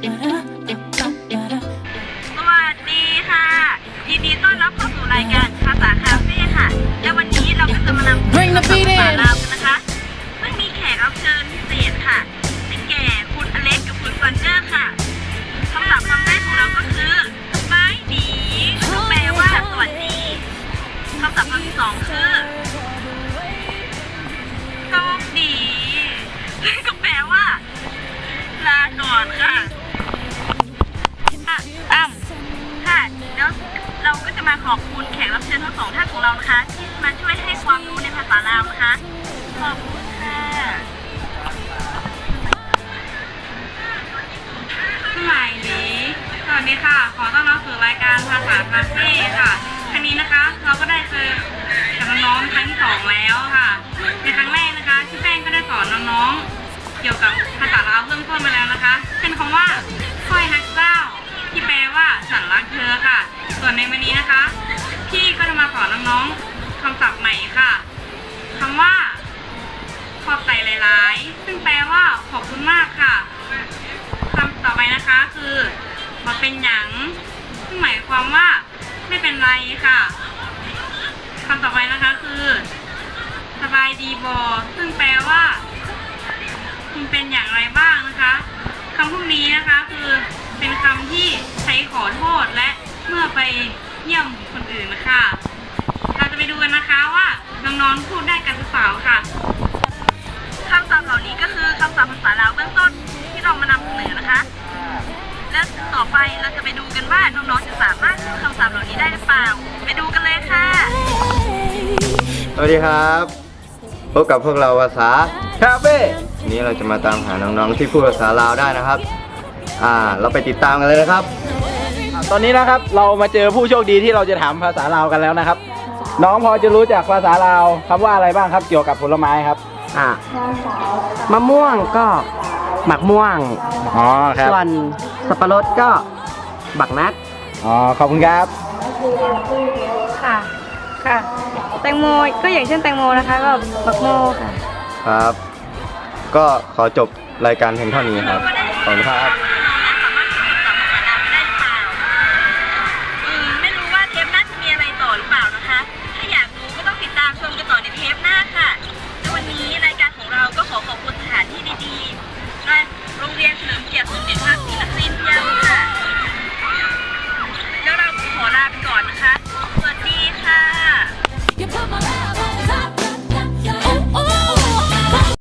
สวัสดีค่ะ ยินดีต้อนรับเข้าสู่รายการภาษาคาเฟ่ค่ะ และวันนี้เราก็จะมานำ Bring the ภา beat ษา in ลาวกันนะคะ ซึ่งมีแขกรับเชิญพิเศษค่ะได้แก่คุณอเล็กกับคุณฟันเจอร์ค่ะคำศัพท์คำแรกของเราก็คือไม้ดีซึ่งแปลว่าสวัสดีคำศัพท์คำที่สองคือ จะมาขอบคุณแขกรับเชิญทั้งสองท่านของเรานะคะ ที่มาช่วยให้ความรู้ในภาษาลาวนะคะขอบคุณ สอนน้องๆคำศัพท์ใหม่ค่ะคำว่า ขอบใจหลายๆ ซึ่งแปลว่าขอบคุณมากค่ะคำต่อไปนะคะคือมาเป็นหยังซึ่งหมายความว่าไม่เป็นไรค่ะคำต่อไปนะคะคือ สบายดีบอซึ่งแปลว่าคุณเป็นอย่างไรบ้างนะคะคำพวกนี้นะคะคือเป็นคำที่ใช้ขอโทษและ น้องๆพูดได้กันหรือเปล่าค่ะคำศัพท์เหล่านี้ก็คือคำศัพท์ภาษาลาวเบื้องต้นที่เรามานำเสนอนะคะ และต่อไปเราจะไปดูกันว่าน้องๆจะสามารถพูดคำศัพท์เหล่านี้ได้หรือเปล่า ไปดูกันเลยค่ะ สวัสดีครับพบกับพวกเราภาษาคาเฟ่วันนี้เราจะมาตามหาน้องๆที่พูดภาษาลาวได้นะครับ อ่า เราไปติดตามกันเลยนะครับ ตอนนี้นะครับเรามาเจอผู้โชคดีที่เราจะถามภาษาลาวกันแล้วนะครับ น้องพอจะรู้จักภาษาลาวคำว่าอะไรบ้างครับเกี่ยวกับผลไม้ครับอะมะม่วงก็หมักม่วง อ๋อครับส่วนสับปะรดก็บักนัด อ๋อขอบคุณครับ ค่ะ ค่ะ แตงโมก็อย่างเช่นแตงโมนะคะ ก็บักโมค่ะ ครับ ก็ขอจบรายการเพียงเท่านี้ครับ ขอบคุณครับ